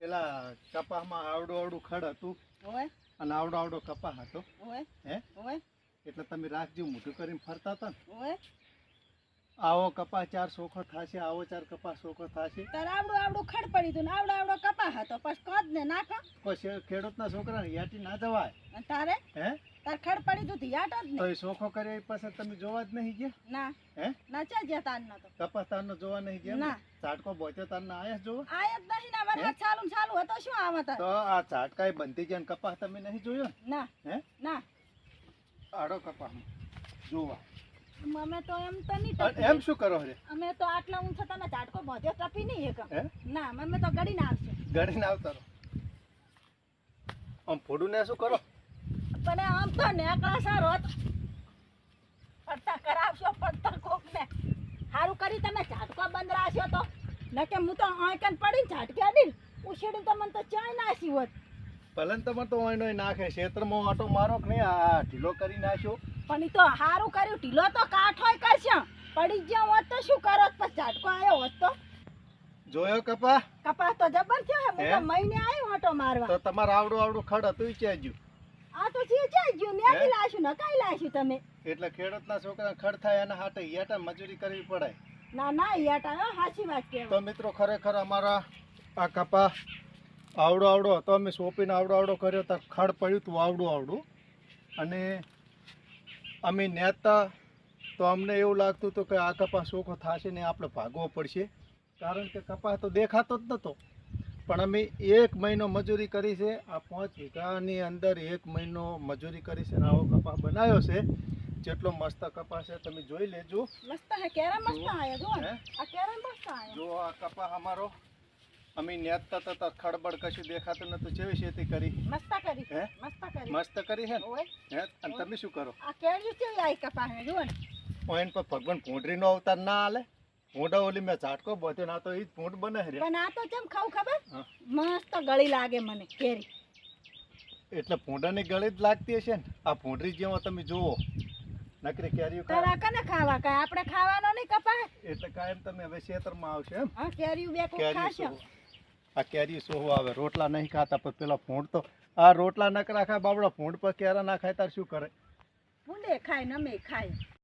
પેલા કપાસમાં આવડું આવડું ખડ હતું. અને આવડો આવડો કપાસ હતો. હે? એટલે તમે રાખજો મોઢું કરીને ફરતા હતા ને. આવો કપાસ ચાર સોખો થશે આવો ચાર કપાસ સોખો થશે. તારે આવડું આવડું ખડ પડી તું ને આવડો આવડો કપા હતો. પછી કદ ને નાખો? પછી ખેડૂતના છોકરાને યાટી ના જવાય. અને તારે? હે? તાર ખડ પડી તું યાટ જ તો ને એ સોખો કર્યો એ પાસે તમે જોવા જ નહીં ગયા? ના. હે? ના ચા જ્યાં તાર ના તો કપાસ તારનો જોવા નહીં ગયા ના. ચાટકો બોતે તાર ના આયા જોવા? આયા જ નહીં ને ને હતો આમાં તો આ બંધી ગયા ને કપાસ તમે નહીં જોયો? ના હે? ના. આડો કપાસ જોવા. અમે તો એમ તો નહીં એમ શું કરો રે? અમે તો આટલા ઊંચો તમે ઝાટકો બાંધ્યો ટપી નહીં એક ના અમે તો ગડીને આવશે. ગળીને આવતા રહો. આમ ફોડું ને શું કરો? પણ આમ તો નેકળા સારો પડતા કરાવશો પડતા કોક ને સારું કરી તમે ઝાટકો બંધ રાખ્યો તો. ન કે હું તો આંકન પડીને ઝાટકે અડીને ઉછેડી તો તો ચાય નાસી હોત. પલન ને તમારે તો ઓયનો નાખે ક્ષેત્રમાં આટો મારો કે આ ઢીલો કરી નાખ્યો. પણ ઈ તો સારું કર્યું ઢીલો તો કાઠોય કરશે. પડી જ જ્યાં હોત તો શું કરો પછી ઝાટકો આવ્યો હોત તો. જોયો કપા? કપા તો જબર થયો હે હું? તો મહિને આવ્યો આટો મારવા. તો તમાર આવડું આવડું ખડ હતું ઈ આ તો છે ચાઈ ગયું ને હે? લાશું નકાઈ લાશું તમે. એટલે ખેડૂતના છોકરા ખડ થાય અને હાટે યાટા મજૂરી કરવી પડે. ના ના યાટા હાચી વાત કે તો મિત્રો ખરેખર અમારા આ કપા આવડો આવડો હતો. અમે સોંપીને આવડો આવડો કર્યો તો ખડ પડ્યું હતું આવડું આવડું. અને અમે નેતા તો અમને એવું લાગતું હતું કે આ કપા ચોખ્ખો થશે ને આપણે ભાગવો પડશે. કારણ કે કપા તો દેખાતો જ નહોતો. પણ અમે એક મહિનો મજૂરી કરી છે. આ પાંચ વીઘાની અંદર એક મહિનો મજૂરી કરી છે અને આવો કપા બનાવ્યો છે. જેટલો મસ્ત કપા છે તમે જોઈ લેજો. મસ્ત હે કેરા મસ્ત આયા? જો આ કેરા મસ્ત આયા? જો આ કપા અમારો અમે નેતતા હતા ખડબડ કશું દેખાતું નતું જેવી ખેતી કરી? મસ્ત કરી. હે? મસ્ત કરી. મસ્ત કરી હે હે? અને તમે શું કરો? આ કેળી છે આઈ કપા હે જો પોઈન્ટ પર ભગવાન ભૂંડરીનો અવતાર ના આલે. ભૂંડા ઓલી મેં ઝાટકો બોધ્યો ના તો ઈ પૂંડ બને હે પણ આ તો કેમ ખાવ ખબર? મસ્ત ગળી લાગે મને કેરી. એટલે ભૂંડાની ગળી જ લાગતી હશે ને? આ ભૂંડરી જેવો તમે જુઓ. નકરી કેરીઓ. તારા કને ખાવા? કાય આપણે ખાવાનો નહીં કપા એટલે કાયમ તમે હવે ખેતરમાં આવશે એમ. હા કેરીઓ બે કોક ખાશો. આ કેરી સોહો આવે. રોટલા નહીં ખાતા પણ પેલા ફૂંડ તો આ રોટલા નકરા ખાય બાબડા ફૂંડ પર કેરા ના ખાય, તાર શું કરે? ફૂંડે ખાય નમે ખાય.